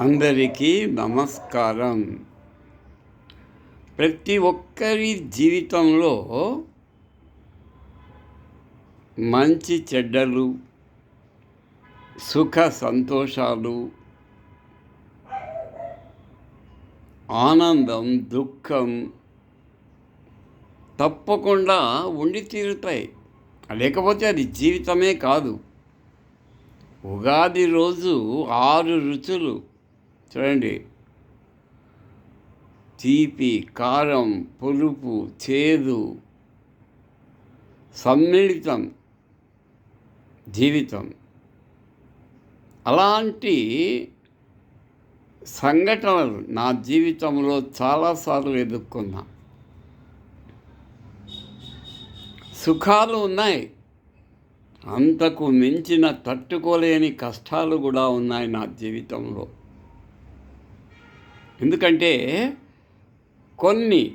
అందరికీ నమస్కారం. ప్రతి ఒక్కరి జీవితంలో మంచి చెడ్డలు సుఖ సంతోషాలు ఆనందం దుఃఖం తప్పకుండా ఉండి తీరుతాయి. లేకపోతే అది జీవితమే కాదు. ఉగాది రోజు ఆరు రుచులు. చూడండి. తీపి కారం పులుపు చేదు సమ్మిళితం జీవితం. అలాంటి సంఘటనలు నా జీవితంలో చాలాసార్లు ఎదుర్కొన్నా. సుఖాలు ఉన్నాయి. అంతకు మించిన తట్టుకోలేని కష్టాలు కూడా ఉన్నాయి నా జీవితంలో. ఎందుకంటే కొన్ని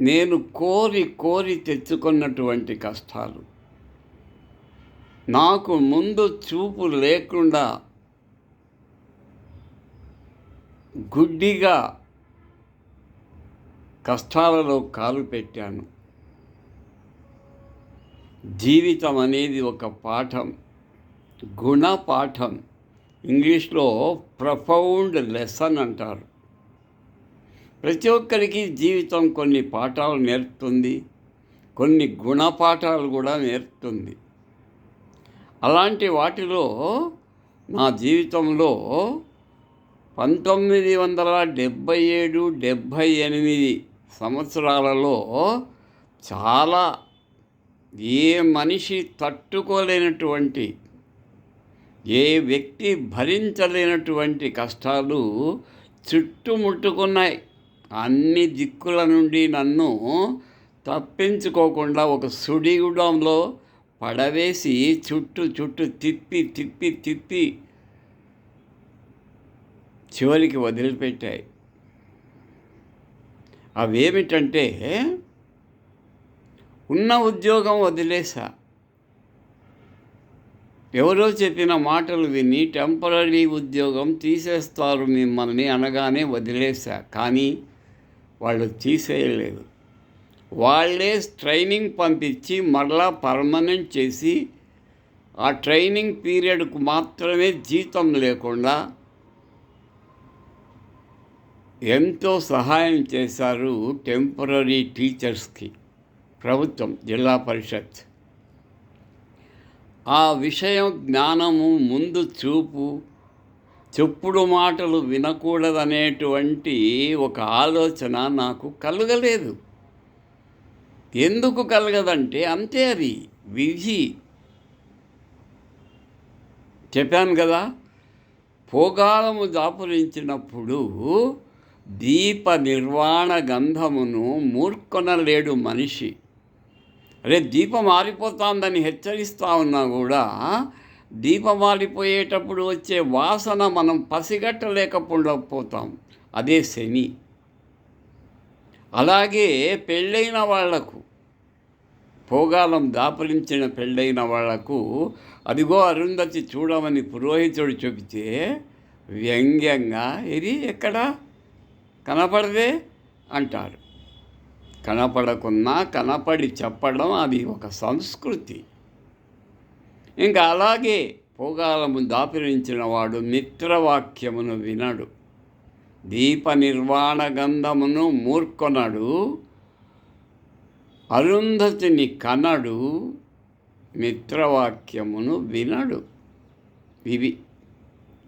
నేను కోరి కోరి తెచ్చుకున్నటువంటి కష్టాలు. నాకు ముందు చూపు లేకుండా గుడ్డిగా కష్టాలలో కాలు పెట్టాను. జీవితం అనేది ఒక పాఠం గుణపాఠం. ఇంగ్లీష్లో ప్రఫౌండ్ లెసన్ అంటారు. ప్రతి ఒక్కరికి జీవితం కొన్ని పాఠాలు నేర్పుతుంది కొన్ని గుణపాఠాలు కూడా నేర్పుతుంది. అలాంటి వాటిలో నా జీవితంలో పంతొమ్మిది వందల డెబ్భై ఏడు డెబ్భై ఎనిమిది సంవత్సరాలలో చాలా ఏ మనిషి తట్టుకోలేనటువంటి ఏ వ్యక్తి భరించలేనటువంటి కష్టాలు చుట్టుముట్టుకున్నాయి. అన్ని దిక్కుల నుండి నన్ను తప్పించుకోకుండా ఒక సుడిగుడంలో పడవేసి చుట్టూ చుట్టూ తిప్పి తిప్పి తిప్పి చివరికి వదిలిపెట్టాయి. అవేమిటంటే ఉన్న ఉద్యోగం వదిలేసా ఎవరో చెప్పిన మాటలు విని టెంపరీ ఉద్యోగం తీసేస్తారు మిమ్మల్ని అనగానే వదిలేశా. కానీ వాళ్ళు తీసేయలేదు. వాళ్ళే ట్రైనింగ్ పంపించి మరలా పర్మనెంట్ చేసి ఆ ట్రైనింగ్ పీరియడ్కు మాత్రమే జీతం లేకుండా ఎంతో సహాయం చేశారు టెంపరీ టీచర్స్కి ప్రభుత్వం జిల్లా పరిషత్. ఆ విషయం జ్ఞానము ముందు చూపు చెప్పుడు మాటలు వినకూడదనేటువంటి ఒక ఆలోచన నాకు కలగలేదు. ఎందుకు కలగదంటే అంతే అది విధి. చెప్పాను కదా పోగాలము దాపురించినప్పుడు దీప నిర్వాణ గంధమును మూర్కొనలేడు మనిషి. అరే దీపం మారిపోతుందని హెచ్చరిస్తూ ఉన్నా కూడా దీపం మారిపోయేటప్పుడు వచ్చే వాసన మనం పసిగట్టలేకపోతాం. అదే శని. అలాగే పెళ్ళైన వాళ్ళకు పోగాలం దాపరించిన పెళ్ళైన వాళ్ళకు అదిగో అరుంధతి చూడమని పురోహితుడు చెబితే వ్యంగ్యంగా ఇది ఎక్కడ? కనపడదే? అంటారు. కనపడకున్నా కనపడి చెప్పడం అది ఒక సంస్కృతి. ఇంకా అలాగే పోగాలము దాపిరించిన వాడు మిత్రవాక్యమును వినడు. దీప నిర్వాణ గంధమును మూర్కొనడు. అరుంధతిని కనడు. మిత్రవాక్యమును వినడు. ఇవి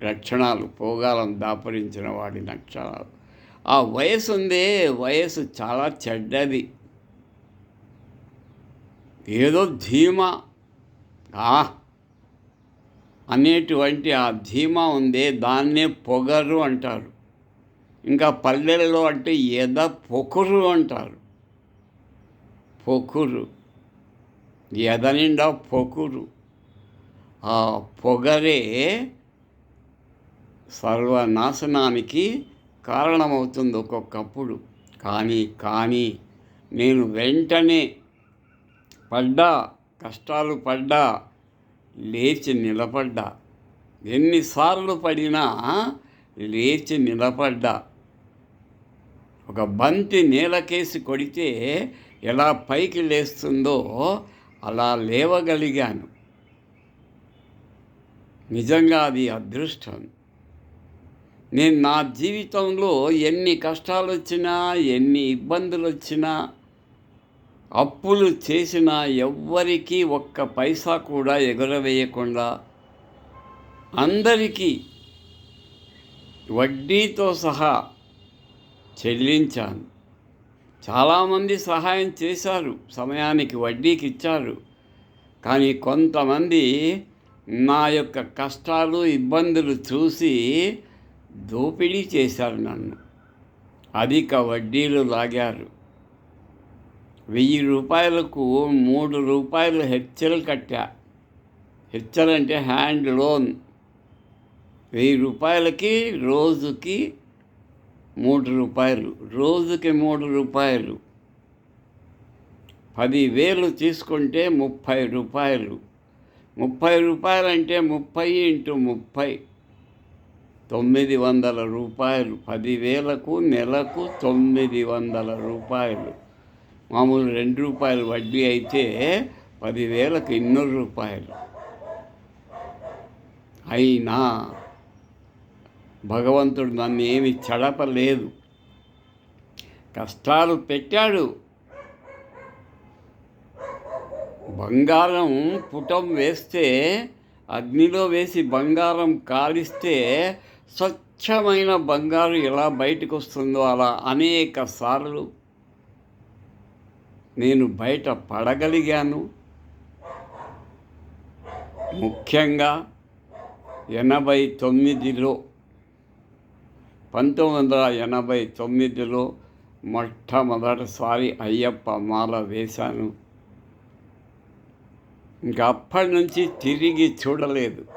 లక్షణాలు. పోగాలం దాపరించిన వాడి లక్షణాలు. ఆ వయసు ఉందే వయసు చాలా చెడ్డది. ఏదో ధీమా. ఆ! అనేటువంటి ఆ ధీమా ఉందే దాన్నే పొగరు అంటారు. ఇంకా పల్లెల్లో అంటే ఎద పొకురు అంటారు. పొకురు. ఎద నిండా పొకురు. ఆ పొగరే సర్వనాశనానికి కారణమవుతుంది ఒక్కొక్కప్పుడు కానీ కానీ నేను వెంటనే పడ్డా కష్టాలు పడ్డా లేచి నిలబడ్డా. ఎన్నిసార్లు పడినా లేచి నిలబడ్డా. ఒక బంతి నేలకేసి కొడితే ఎలా పైకి లేస్తుందో అలా లేవగలిగాను. నిజంగా అది అదృష్టం. నేను నా జీవితంలో ఎన్ని కష్టాలు వచ్చినా ఎన్ని ఇబ్బందులు వచ్చినా అప్పులు చేసినా ఎవ్వరికీ ఒక్క పైసా కూడా ఎగురవేయకుండా అందరికీ వడ్డీతో సహా చెల్లించాను. చాలామంది సహాయం చేశారు సమయానికి వడ్డీకి ఇచ్చారు కానీ కొంతమంది నా యొక్క కష్టాలు ఇబ్బందులు చూసి దోపిడీ చేశారు నన్ను. అధిక వడ్డీలు లాగారు. వెయ్యి రూపాయలకు మూడు రూపాయలు హెచ్చలు కట్టా. హెచ్చలు అంటే హ్యాండ్ లోన్. వెయ్యి రూపాయలకి రోజుకి మూడు రూపాయలు రోజుకి మూడు రూపాయలు. పదివేలు తీసుకుంటే ముప్పై రూపాయలు. ముప్పై రూపాయలు అంటే ముప్పై ఇంటూ ముప్పై. తొమ్మిది వందల రూపాయలు పదివేలకు నెలకు తొమ్మిది వందల రూపాయలు. మామూలు రెండు రూపాయలు వడ్డీ అయితే పదివేలకు ఇన్నూరు రూపాయలు. అయినా భగవంతుడు నన్ను ఏమి చడపలేదు. కష్టాలు పెట్టాడు. బంగారం పుటం వేస్తే అగ్నిలో వేసి బంగారం కాలిస్తే స్వచ్ఛమైన బంగారు ఎలా బయటకు వస్తుందో అలా అనేక సార్లు నేను బయట పడగలిగాను. ముఖ్యంగా ఎనభై తొమ్మిదిలో పంతొమ్మిది వందల ఎనభై తొమ్మిదిలో మొట్టమొదటిసారి అయ్యప్ప మాల వేశాను. ఇంకా అప్పటి నుంచి తిరిగి చూడలేదు.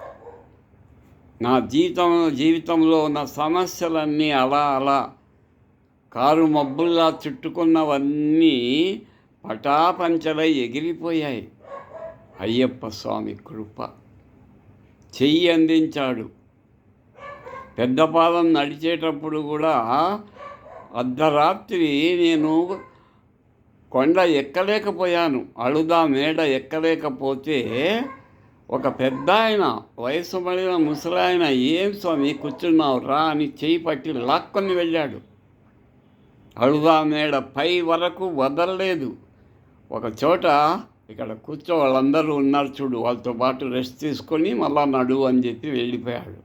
నా జీవితం జీవితంలో ఉన్న సమస్యలన్నీ అలా అలా. కారు మబ్బుల్లా చుట్టుకున్నవన్నీ పటాపంచలై ఎగిరిపోయాయి. అయ్యప్ప స్వామి కృప చెయ్యి అందించాడు. పెద్దపాదం నడిచేటప్పుడు కూడా అర్ధరాత్రి నేను కొండ ఎక్కలేకపోయాను. అడుదా మేడ ఎక్కలేకపోతే ఒక పెద్ద ఆయన వయసు పడిన ముసలాయన ఏం స్వామి కూర్చున్నావు? రా అని చేయి పట్టి లాక్కొని వెళ్ళాడు. అడుగా మేడ పై వరకు వదలలేదు. ఒక చోట ఇక్కడ కూర్చో వాళ్ళందరూ ఉన్నారు చూడు వాళ్ళతో పాటు రెస్ట్ తీసుకొని మళ్ళా నడు అని చెప్పి వెళ్ళిపోయాడు.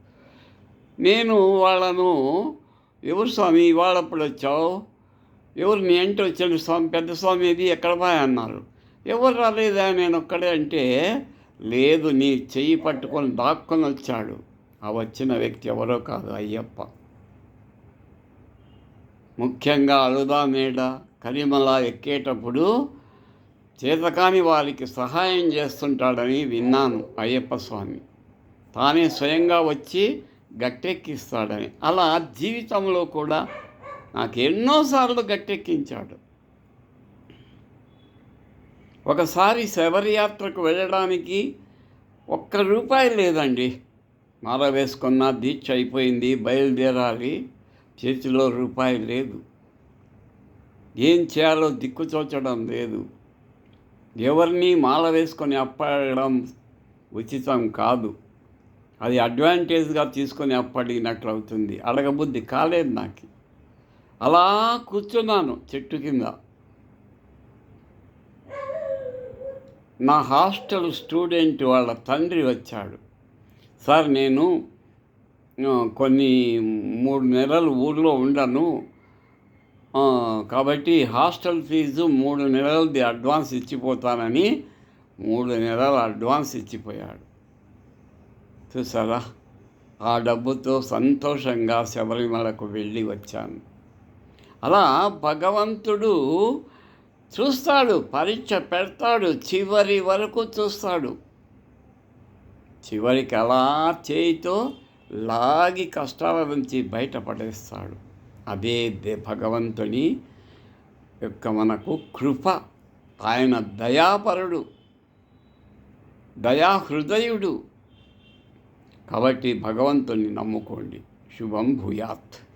నేను వాళ్ళను ఎవరు స్వామి ఇవాళప్పుడు వచ్చావు? ఎవరు నీ అంటే వచ్చాడు స్వామి పెద్ద స్వామి ఇది ఎక్కడ పోయా? అన్నారు. ఎవరు రాలేదా? నేను ఒక్కడే. అంటే లేదు నీ చెయ్యి పట్టుకొని దాక్కొని వచ్చాడు ఆ వచ్చిన వ్యక్తి ఎవరో కాదు అయ్యప్ప. ముఖ్యంగా అలుదా మేడ కరిమల ఎక్కేటప్పుడు చేతకాని వారికి సహాయం చేస్తుంటాడని విన్నాను అయ్యప్ప స్వామి. తానే స్వయంగా వచ్చి గట్టెక్కిస్తాడని. అలా జీవితంలో కూడా నాకు ఎన్నోసార్లు గట్టెక్కించాడు. ఒకసారి శబరియాత్రకు వెళ్ళడానికి ఒక్క రూపాయి లేదండి. మాల వేసుకున్న దీక్ష అయిపోయింది బయలుదేరాలి. చేతిలో రూపాయి లేదు. ఏం చేయాలో దిక్కుచోచడం లేదు. ఎవరిని మాల వేసుకొని అప్పడం ఉచితం కాదు. అది అడ్వాంటేజ్గా తీసుకొని అప్పడిగినట్లు అవుతుంది అడగబుద్ధి కాలేదు నాకు. అలా కూర్చున్నాను చెట్టు కింద. నా హాస్టల్ స్టూడెంట్ వాళ్ళ తండ్రి వచ్చాడు. సార్ నేను కొన్ని మూడు నెలలు ఊళ్ళో ఉండను. కాబట్టి హాస్టల్ ఫీజు మూడు నెలలది అడ్వాన్స్ ఇచ్చిపోతానని మూడు నెలల అడ్వాన్స్ ఇచ్చిపోయాడు. చూసారా? ఆ డబ్బుతో సంతోషంగా శబరిమలకు వెళ్ళి వచ్చాను. అలా భగవంతుడు చూస్తాడు పరీక్ష పెడతాడు చివరి వరకు చూస్తాడు. చివరికి అలా చేయితో లాగి కష్టాల నుంచి బయటపడేస్తాడు. అదే దే భగవంతుని యొక్క మనకు కృప. ఆయన దయాపరుడు దయాహృదయుడు. కాబట్టి భగవంతుని నమ్ముకోండి. శుభం భూయాత్.